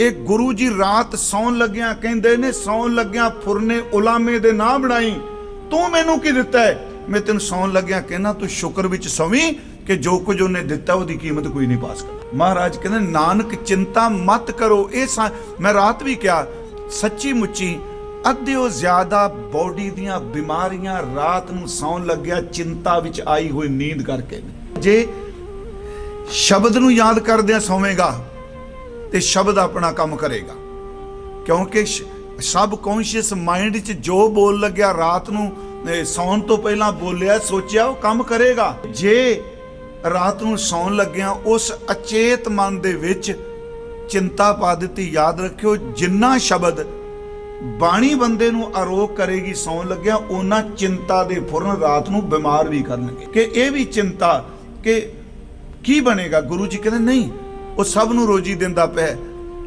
ਇਹ ਗੁਰੂ ਜੀ ਰਾਤ ਸੌਣ ਲੱਗਿਆਂ ਕਹਿੰਦੇ ਨੇ, ਸੌਣ ਲੱਗਿਆਂ ਫੁਰਨੇ ਉਲਾਮੇ ਦੇ ਨਾ ਬਣਾਈ। ਤੂੰ ਮੈਨੂੰ ਕੀ ਦਿੱਤਾ ਹੈ? ਮੈਂ ਤੈਨੂੰ ਸੌਣ ਲੱਗਿਆਂ ਕਹਿਣਾ ਤੂੰ ਸ਼ੁਕਰ ਵਿੱਚ ਸੌਵੀਂ ਕਿ ਜੋ ਕੁਝ ਉਹਨੇ ਦਿੱਤਾ, ਉਹਦੀ ਕੀਮਤ ਕੋਈ ਨਹੀਂ ਪਾਸ ਸਕਦਾ ਮਹਾਰਾਜ ਕਹਿੰਦੇ, ਨਾਨਕ, ਚਿੰਤਾ ਮਤ ਕਰੋ। ਇਹ ਮੈਂ ਰਾਤ ਵੀ ਕਿਹਾ, ਸੱਚੀ ਮੁੱਚੀ, ਅੱਧਿਓ ਜ਼ਿਆਦਾ ਬਾਡੀ ਦੀਆਂ ਬਿਮਾਰੀਆਂ ਰਾਤ ਨੂੰ ਸੌਣ ਲੱਗਿਆ ਚਿੰਤਾ ਵਿੱਚ ਆਈ ਹੋਈ ਨੀਂਦ ਕਰਕੇ। ਜੇ ਸ਼ਬਦ ਨੂੰ ਯਾਦ ਕਰਦਿਆਂ ਸੌਵੇਂਗਾ ਤੇ ਸ਼ਬਦ ਆਪਣਾ ਕੰਮ ਕਰੇਗਾ। ਕਿਉਂਕਿ ਸਬ ਕੌਂਸ਼ੀਅਸ ਮਾਈਂਡ 'ਚ ਜੋ ਬੋਲ ਲੱਗਿਆ ਰਾਤ ਨੂੰ ਸੌਣ ਤੋਂ ਪਹਿਲਾਂ ਬੋਲਿਆ, ਸੋਚਿਆ, ਉਹ ਕੰਮ ਕਰੇਗਾ। ਜੇ ਰਾਤ ਨੂੰ ਸੌਣ ਲੱਗਿਆ, ਉਸ ਅਚੇਤ ਮਨ ਦੇ ਵਿੱਚ ਚਿੰਤਾ ਪਾ ਦਿੱਤੀ, ਯਾਦ ਰੱਖਿਓ, ਜਿੰਨਾ ਸ਼ਬਦ ਬਾਣੀ ਬੰਦੇ ਨੂੰ ਆਰੋਗ ਕਰੇਗੀ, ਸੌਣ ਲੱਗਿਆ ਉਹਨਾਂ ਚਿੰਤਾ ਦੇ ਫੁਰਨ ਰਾਤ ਨੂੰ ਬਿਮਾਰ ਵੀ ਕਰਨਗੇ। ਕਿ ਇਹ ਵੀ ਚਿੰਤਾ, ਕਿ ਕੀ ਬਣੇਗਾ? ਗੁਰੂ ਜੀ ਕਹਿੰਦੇ, ਨਹੀਂ ਉਹ ਸਭ ਨੂੰ ਰੋਜੀ ਦਿੰਦਾ ਪਿਆ